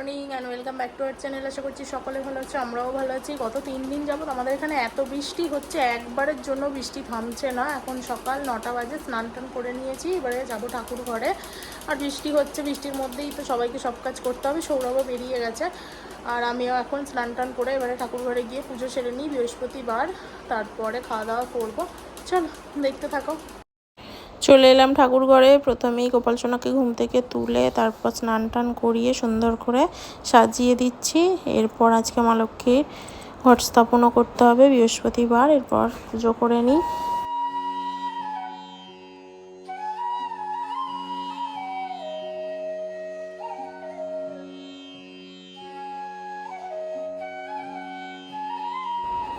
Morning and welcome back to our channel আশা করছি সকলে ভালো আছে, আমরাও ভালো আছি। গত তিন দিন যাবত আমাদের এখানে এত বৃষ্টি হচ্ছে, একবারের জন্য বৃষ্টি থামছে না। এখন সকাল নটা বাজে, স্নান টান করে নিয়েছি, এবারে যাব ঠাকুর ঘরে। আর বৃষ্টি হচ্ছে, বৃষ্টির মধ্যেই তো সবাইকে সব কাজ করতে হবে, সৌরভও বেরিয়ে গেছে। আর আমিও এখন স্নান টান করে এবারে ঠাকুর ঘরে গিয়ে পুজো সেরে নিই বৃহস্পতিবার, তারপরে খাওয়া দাওয়া করব। চলো, দেখতে থাকো। চলে এলাম ঠাকুর ঘরে। প্রথমেই গোপাল সোনাকে ঘুম থেকে তুলে তারপর স্নান টান করিয়ে সুন্দর করে সাজিয়ে দিচ্ছি। এরপর আজকে মা লক্ষ্মীর ঘট স্থাপনও করতে হবে বৃহস্পতিবার। এরপর পুজো করে নিই।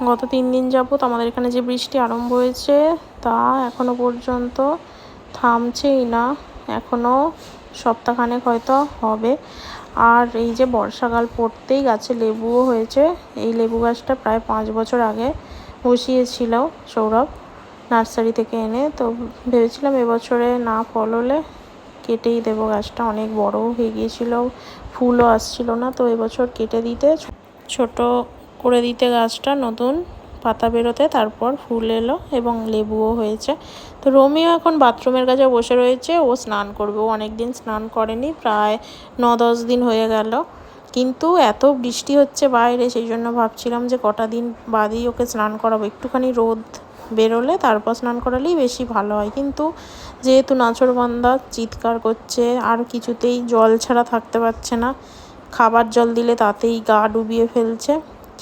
গত তিন দিন যাবত আমাদের এখানে যে বৃষ্টি আরম্ভ হয়েছে তা এখনও পর্যন্ত থামছেই না। এখনও সপ্তাহখানেক হয়তো হবে। আর এই যে বর্ষাকাল পড়তেই গাছে লেবুও হয়েছে। এই লেবু গাছটা প্রায় পাঁচ বছর আগে বসিয়েছিল সৌরভ নার্সারি থেকে এনে। তো ভেবেছিলাম এবছরে না ফল হলে কেটেই দেবো গাছটা। অনেক বড়ও হয়ে গিয়েছিল, ফুলও আসছিল না। তো এবছর কেটে দিতে, ছোট করে দিতে গাছটা নতুন পাতা বেরোতে, তারপর ফুল এলো এবং লেবুও হয়েছে। তো রোমিও এখন বাথরুমের কাছে বসে রয়েছে। ও স্নান করবে। ও অনেক দিন স্নান করেনি, প্রায় ন দশ দিন হয়ে গেল। কিন্তু এত বৃষ্টি হচ্ছে বাইরে, সেই জন্য ভাবছিলাম যে কটা দিন বাদেই ওকে স্নান করাবো। একটুখানি রোদ বেরোলে তারপর স্নান করালেই বেশি ভালো হয়। কিন্তু যেহেতু নাচরবান্ধা চিৎকার করছে, আর কিছুতেই জল ছাড়া থাকতে পারছে না, খাবার জল দিলে তাতেই গা ডুবিয়ে ফেলছে।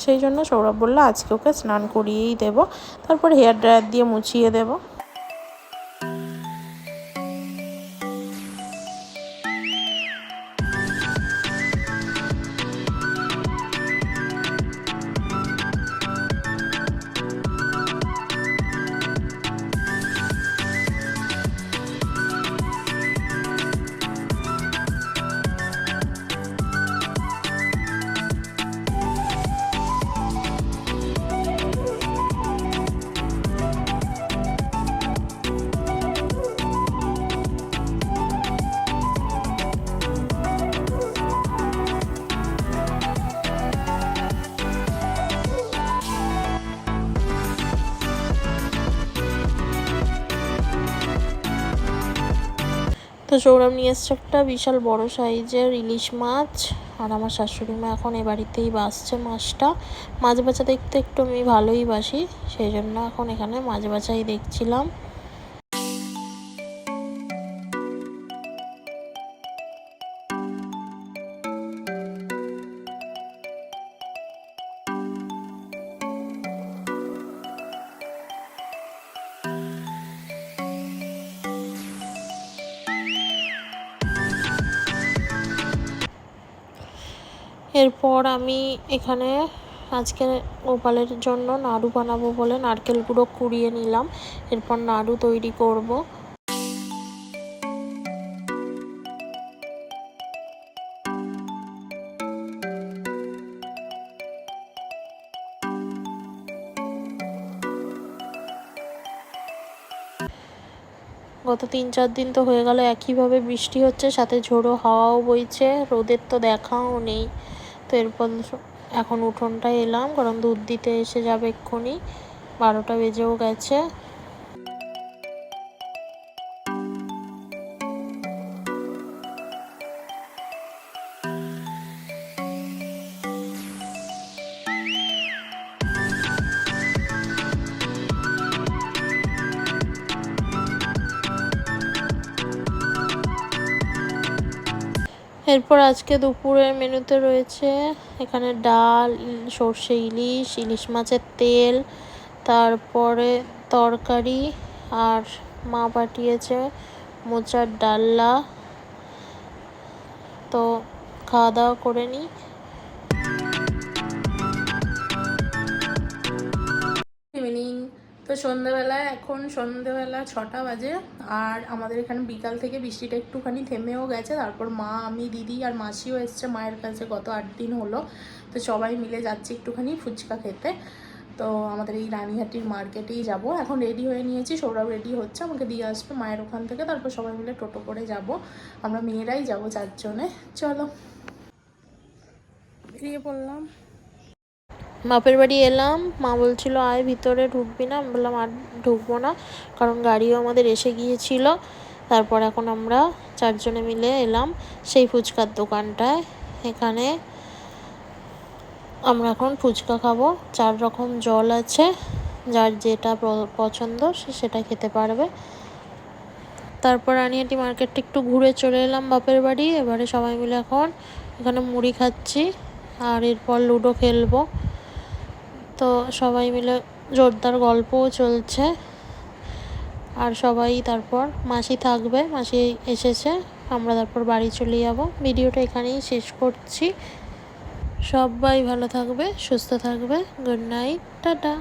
সেই জন্য সৌরভ বলল, আজকে ওকে স্নান করিয়েই দেবো। তারপর হেয়ার ড্রায়ার দিয়ে মুছিয়ে দেবো। তো সৌরভ নিয়ে এসছে একটা বিশাল বড় সাইজের ইলিশ মাছ। আর আমার শাশুড়ি মা এখন এ বাড়িতেই বাসছে মাছটা। মাছ বাছা দেখতে একটু আমি ভালোই বাসি, সেই জন্য এখন এখানে মাছ বাছাই দেখছিলাম। এরপর আমি এখানে আজকে গোপালের জন্য নাড়ু বানাবো বলে নারকেল গুঁড়ো কুড়িয়ে নিলাম। এরপর নাড়ু তৈরি করব। গত তিন চার দিন তো হয়ে গেল, একইভাবে বৃষ্টি হচ্ছে, সাথে ঝোড়ো হাওয়াও বইছে, রোদের তো দেখাও নেই। তো এরপর এখন উঠোনটায় এলাম কারণ দুধ দিতে এসে যাবে এক্ষুনি। বারোটা বেজেও গেছে। এরপর আজকে দুপুরের মেনুতে রয়েছে এখানে ডাল, সর্ষে ইলিশ ইলিশ মাছের তেল, তারপরে তরকারি, আর মা পাঠিয়েছে মোচার ডাল্লা। তো খাওয়া দাওয়া করে নিই। তো সন্ধেবেলায় এখন সন্ধেবেলা ছটা বাজে, আর আমাদের এখানে বিকাল থেকে বৃষ্টিটা একটুখানি থেমেও গেছে। তারপর মা, আমি, দিদি আর মাসিও এসছে মায়ের কাছে, গত আট দিন হলো। তো সবাই মিলে যাচ্ছি একটুখানি ফুচকা খেতে। তো আমাদের এই রানীহাটির মার্কেটেই যাব। এখন রেডি হয়ে নিয়েছি, সৌরভ রেডি হচ্ছে, আমাকে দিয়ে আসবে মায়ের ওখান থেকে। তারপর সবাই মিলে টোটো করে যাব। আমরা মেয়েরাই যাব চারজনে। চলো। বেরিয়ে পড়লাম। বাপের বাড়ি এলাম, মা বলছিল, আয়, ভিতরে ঢুকবি না। আমি বললাম, আর ঢুকবো না, কারণ গাড়িও আমাদের এসে গিয়েছিল। তারপর এখন আমরা চারজনে মিলে এলাম সেই ফুচকার দোকানটায়। এখানে আমরা এখন ফুচকা খাব। চার রকম জল আছে, যার যেটা পছন্দ সে সেটা খেতে পারবে। তারপর রানিহাটি মার্কেটটা একটু ঘুরে চলে এলাম বাপের বাড়ি। এবারে সবাই মিলে এখন এখানে মুড়ি খাচ্ছি, আর এরপর লুডো খেলব। তো সবাই মিলে জোরদার গল্পও চলছে। আর সবাই তারপর মাসি থাকবে, মাসি এসেছে, আমরা তারপর বাড়ি চলে যাব। ভিডিওটা এখানেই শেষ করছি। সবাই ভালো থাকবে, সুস্থ থাকবে। Good night, tata.